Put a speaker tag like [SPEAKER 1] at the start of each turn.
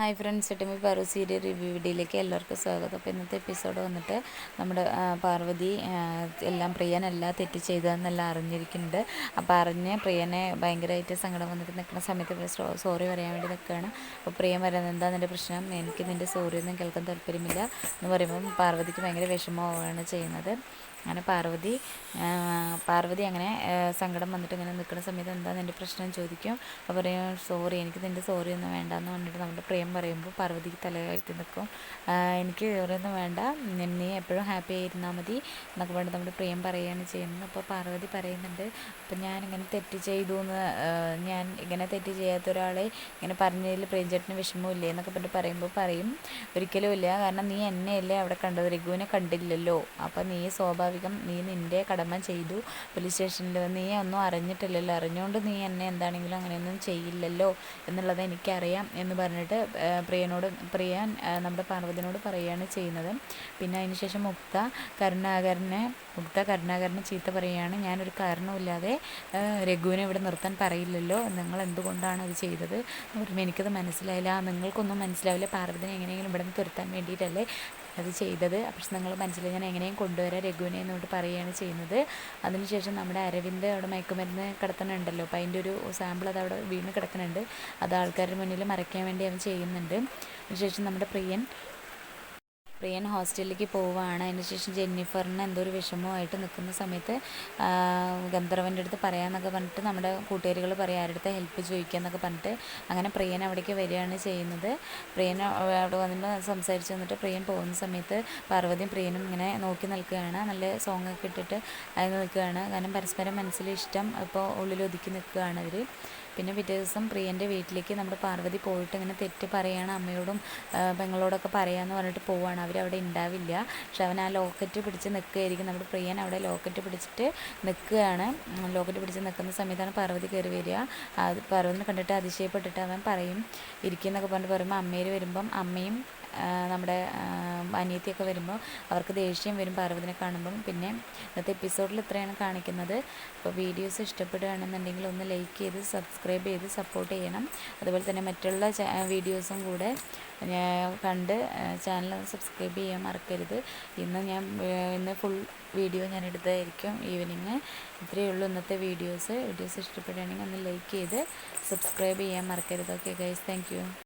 [SPEAKER 1] Hi friends Ittumbi Paru serial review വീഡിയോയിലേക്ക് എല്ലാവർക്കും സ്വാഗതം. അപ്പോൾ ഇന്നത്തെ എപ്പിസോഡ് വന്നിട്ട് നമ്മുടെ പാർവതി എല്ലാം പ്രിയനെല്ലാം തെറ്റ് ചെയ്തതെന്നെല്ലാം അറിഞ്ഞിരിക്കുന്നുണ്ട്. അപ്പോൾ അറിഞ്ഞ് പ്രിയനെ ഭയങ്കരമായിട്ട് സങ്കടം വന്നിട്ട് നിൽക്കുന്ന സമയത്ത് സോറി പറയാൻ വേണ്ടി നിൽക്കുകയാണ്. അപ്പോൾ പ്രിയൻ പറയുന്നത് എന്താ നിന്റെ പ്രശ്നം? എനിക്ക് നിന്റെ സോറി ഒന്നും കേൾക്കാൻ താല്പര്യമില്ല. എന്ന് പറയുമ്പം പാർവതിക്ക് ഭയങ്കര വിഷമമാവുകയാണ് ചെയ്യുന്നത്. അങ്ങനെ പാർവതി പാർവതി അങ്ങനെ സങ്കടം വന്നിട്ട് ഇങ്ങനെ നിൽക്കുന്ന സമയത്ത് എന്താ നിന്റെ പ്രശ്നം? ചോദിക്കും. അപ്പോൾ പറയും സോറി എനിക്ക് നിന്റെ സോറി ഒന്നും വേണ്ടെന്ന് പറഞ്ഞിട്ട് നമ്മുടെ പ്രിയം പറയുമ്പോൾ പാർവതിക്ക് തലയായിട്ട് നിൽക്കും. എനിക്ക് സോറിയൊന്നും വേണ്ട. നീ എപ്പോഴും ഹാപ്പി ആയിരുന്നാൽ മതി എന്നൊക്കെ പറഞ്ഞിട്ട് നമ്മുടെ പ്രിയം പറയുകയാണ് ചെയ്യുന്നത്. അപ്പോൾ പാർവതി പറയുന്നുണ്ട് അപ്പം ഞാൻ ഇങ്ങനെ തെറ്റ് ചെയ്തു എന്ന് ഞാൻ ഇങ്ങനെ തെറ്റ് ചെയ്യാത്ത ഒരാളെ ഇങ്ങനെ പറഞ്ഞതിൽ പ്രിയഞ്ചേട്ടന് വിഷമമില്ലേ എന്നൊക്കെ പറഞ്ഞിട്ട് പറയുമ്പോൾ പറയും ഒരിക്കലും ഇല്ല. കാരണം നീ എന്നെയല്ലേ അവിടെ കണ്ടത്? രഘുവിനെ കണ്ടില്ലല്ലോ. അപ്പം നീ സ്വാഭാവികം നീ നിന്റെ കടമ ചെയ്തു പോലീസ് സ്റ്റേഷനിൽ നീ ഒന്നും അറിഞ്ഞിട്ടില്ലല്ലോ. അറിഞ്ഞുകൊണ്ട് നീ എന്നെ എന്താണെങ്കിലും അങ്ങനെയൊന്നും ചെയ്യില്ലല്ലോ എന്നുള്ളത് എനിക്കറിയാം എന്ന് പറഞ്ഞിട്ട് പ്രിയനോട് പ്രിയൻ നമ്മുടെ പാർവതിനോട് പറയുകയാണ് ചെയ്യുന്നത്. പിന്നെ അതിനുശേഷം മുക്ത കരുണാകരനെ മുക്ത കരുണാകരനെ ചീത്ത പറയുകയാണ് ഞാനൊരു കാരണവുമില്ലാതെ രഘുവിനെ ഇവിടെ നിർത്താൻ പറയില്ലല്ലോ. നിങ്ങൾ എന്തുകൊണ്ടാണ് അത് ചെയ്തത്? എനിക്കത് മനസ്സിലായില്ല. നിങ്ങൾക്കൊന്നും മനസ്സിലാവില്ല. പാർവതിനെ എങ്ങനെയെങ്കിലും ഇവിടെ നിന്ന് തുരത്താൻ വേണ്ടിയിട്ടല്ലേ അത് ചെയ്തത്. പ്രശ്നങ്ങൾ നിങ്ങൾ മനസ്സിൽ ഞാൻ എങ്ങനെയും കൊണ്ടുവരാം രഘുവിനെ എന്നോട് പറയുകയാണ് ചെയ്യുന്നത്. അതിനുശേഷം നമ്മുടെ അരവിന്ദ് അവിടെ മയക്കുമരുന്ന് കിടത്തണുണ്ടല്ലോ അപ്പോൾ അതിന്റെ ഒരു സാമ്പിൾ അത് അവിടെ വീണ് കിടക്കുന്നുണ്ട്. അത് ആൾക്കാരുടെ മുന്നിൽ മറയ്ക്കാൻ വേണ്ടി അവൻ ചെയ്യുന്നുണ്ട്. അതിനുശേഷം നമ്മുടെ പ്രിയൻ പ്രിയൻ ഹോസ്റ്റലിലേക്ക് പോവുകയാണ്. അതിനുശേഷം ജെന്നിഫറിന് എന്തോ ഒരു വിഷമമായിട്ട് നിൽക്കുന്ന സമയത്ത് ഗന്ധർവന്റെ അടുത്ത് പറയാമെന്നൊക്കെ പറഞ്ഞിട്ട് നമ്മുടെ കൂട്ടുകാരികൾ പറയാം ആരുടെ അടുത്ത് ഹെൽപ്പ് ചോദിക്കുക എന്നൊക്കെ പറഞ്ഞിട്ട് അങ്ങനെ പ്രിയൻ അവിടേക്ക് വരികയാണ് ചെയ്യുന്നത്. പ്രിയൻ അവിടെ വന്നിട്ട് സംസാരിച്ച് വന്നിട്ട് പ്രിയൻ പോകുന്ന സമയത്ത് പാർവതിയും പ്രിയനും ഇങ്ങനെ നോക്കി നിൽക്കുകയാണ്. നല്ല സോങ് ഒക്കെ ഇട്ടിട്ട് നിൽക്കുകയാണ്. കാരണം പരസ്പരം മനസ്സിൽ ഇഷ്ടം ഇപ്പോൾ ഉള്ളിൽ ഒതുക്കി നിൽക്കുകയാണ് അവർ പിന്നെ പിറ്റേ ദിവസം പ്രിയന്റെ വീട്ടിലേക്ക് നമ്മുടെ പാർവതി പോയിട്ട് ഇങ്ങനെ തെറ്റ് പറയുകയാണ് അമ്മയോടും പെങ്ങളോടൊക്കെ പറയാമെന്ന് പറഞ്ഞിട്ട് പോവുകയാണ് അവരവിടെ ഉണ്ടാവില്ല പക്ഷെ അവൻ ആ ലോക്കറ്റ് പിടിച്ച് നിൽക്കുകയായിരിക്കും നമ്മുടെ പ്രിയൻ അവിടെ ലോക്കറ്റ് പിടിച്ചിട്ട് നിൽക്കുകയാണ് ലോക്കറ്റ് പിടിച്ച് നിൽക്കുന്ന സമയത്താണ് പാർവതി കയറി വരിക. അത് പാർവതിനെ കണ്ടിട്ട് അതിശയപ്പെട്ടിട്ട് അവൻ പറയും ഇരിക്കുന്നൊക്കെ പറഞ്ഞിട്ട് പറയുമ്പോൾ അമ്മയിൽ വരുമ്പം അമ്മയും നമ്മുടെ അനിയത്തിയൊക്കെ വരുമ്പോൾ അവർക്ക് ദേഷ്യം വരും പാർവതിനെ കാണുമ്പം. പിന്നെ ഇന്നത്തെ എപ്പിസോഡിൽ ഇത്രയാണ് കാണിക്കുന്നത്. അപ്പോൾ വീഡിയോസ് ഇഷ്ടപ്പെടുകയാണെന്നുണ്ടെങ്കിൽ ഒന്ന് ലൈക്ക് ചെയ്ത് സബ്സ്ക്രൈബ് ചെയ്ത് സപ്പോർട്ട് ചെയ്യണം. അതുപോലെ തന്നെ മറ്റുള്ള വീഡിയോസും കൂടെ കണ്ട് ചാനൽ സബ്സ്ക്രൈബ് ചെയ്യാൻ മറക്കരുത്. ഇന്ന് ഞാൻ ഇന്ന് ഫുൾ വീഡിയോ ഞാൻ എടുത്തതായിരിക്കും ഈവനിങ് ഇത്രയേ ഉള്ളൂ ഇന്നത്തെ വീഡിയോസ് വീഡിയോസ് ഇഷ്ടപ്പെടുകയാണെങ്കിൽ ഒന്ന് ലൈക്ക് ചെയ്ത് സബ്സ്ക്രൈബ് ചെയ്യാൻ മറക്കരുത്. Okay guys thank